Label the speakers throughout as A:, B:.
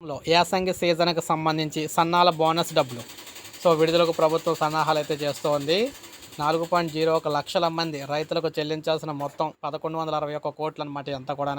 A: లో యాసంగి సీజన్కి సంబంధించి సన్నాల బోనస్ డబ్బులు. సో విడుదలకు ప్రభుత్వం సన్నాహాలు అయితే చేస్తోంది నాలుగు పాయింట్ జీరో ఒక లక్షల మంది రైతులకు చెల్లించాల్సిన మొత్తం పదకొండు వందల అరవై ఒక్క కోట్లు అనమాట ఎంత కూడా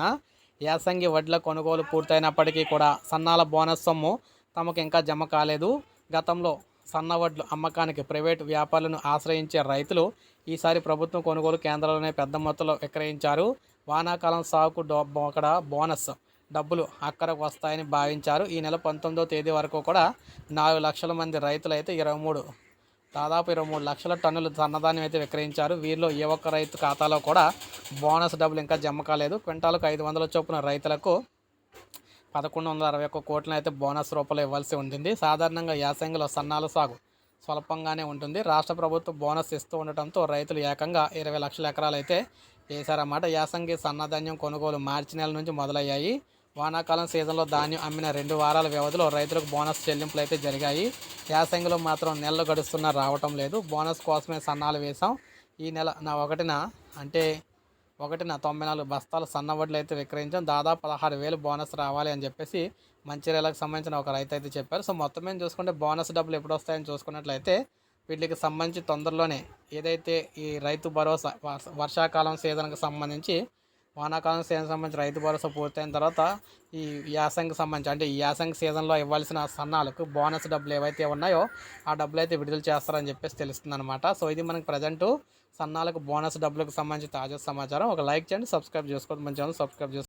A: యాసంగి వడ్ల కొనుగోలు పూర్తయినప్పటికీ కూడా సన్నాల బోనస్ సొమ్ము తమకు ఇంకా జమ కాలేదు. గతంలో సన్న వడ్లు అమ్మకానికి ప్రైవేటు వ్యాపారులను ఆశ్రయించే రైతులు ఈసారి ప్రభుత్వం కొనుగోలు కేంద్రాలనే పెద్ద మొత్తంలో విక్రయించారు. వానాకాలం సాగుకు డో అక్కడ బోనస్. డబ్బులు అక్కరకు వస్తాయని భావించారు. ఈ నెల పంతొమ్మిదో తేదీ వరకు కూడా నాలుగు లక్షల మంది రైతులు అయితే ఇరవై మూడు దాదాపు ఇరవై మూడు లక్షల టన్నులు సన్నధాన్యం అయితే విక్రయించారు. వీరిలో ఏ ఒక్క రైతు ఖాతాలో కూడా బోనస్ డబ్బులు ఇంకా జమ కాలేదు. క్వింటాలకు ఐదు వందల చొప్పున రైతులకు పదకొండు వందల అరవై ఒక్క కోట్లను అయితే బోనస్ రూపంలో ఇవ్వాల్సి ఉంటుంది సాధారణంగా యాసంగిలో సన్నాల సాగు స్వల్పంగానే ఉంటుంది. రాష్ట్ర ప్రభుత్వం బోనస్ ఇస్తూ ఉండటంతో రైతులు ఏకంగా ఇరవై లక్షల ఎకరాలు అయితే వేశారన్నమాట. యాసంగి సన్నధాన్యం కొనుగోలు మార్చి నెల నుంచి మొదలయ్యాయి. వానాకాలం సీజన్లో ధాన్యం అమ్మిన రెండు వారాల వ్యవధిలో రైతులకు బోనస్ చెల్లింపులు అయితే జరిగాయి. యాసంగిలో మాత్రం నెలలు గడుస్తున్నా రావటం లేదు. బోనస్ కోసమే సన్నాలు వేశాం. ఈ నెల నా ఒకటిన అంటే ఒకటిన తొంభై నాలుగు బస్తాలు సన్న వడ్లు అయితే విక్రయించాం. దాదాపు పదహారు వేలు బోనస్ రావాలి అని చెప్పేసి మంచిర్యాలకు సంబంధించిన ఒక రైతు అయితే చెప్పారు. సో మొత్తం మీద చూసుకుంటే బోనస్ డబ్బులు ఎప్పుడు వస్తాయని చూసుకున్నట్లయితే వీటికి సంబంధించి తొందరలోనే ఏదైతే ఈ రైతు భరోసా వర్షాకాలం సీజన్కి సంబంధించి వానాకాలం సీజన్ సంబంధించి రైతు భరోసా పూర్తయిన తర్వాత ఈ యాసంగి సంబంధించి అంటే ఈ యాసంగి సీజన్లో ఇవ్వాల్సిన సన్నాలకు బోనస్ డబ్బులు ఏవైతే ఉన్నాయో ఆ డబ్బులు అయితే విడుదల చేస్తారని చెప్పేసి తెలుస్తుంది అనమాట సో ఇది మనకి ప్రజెంట్ సన్నాలకు బోనస్ డబ్బులకు సంబంధించి తాజా సమాచారం. ఒక లైక్ చేయండి సబ్స్క్రైబ్ చేసుకోవద్దు మంచి సబ్స్క్రైబ్ చేసుకోండి.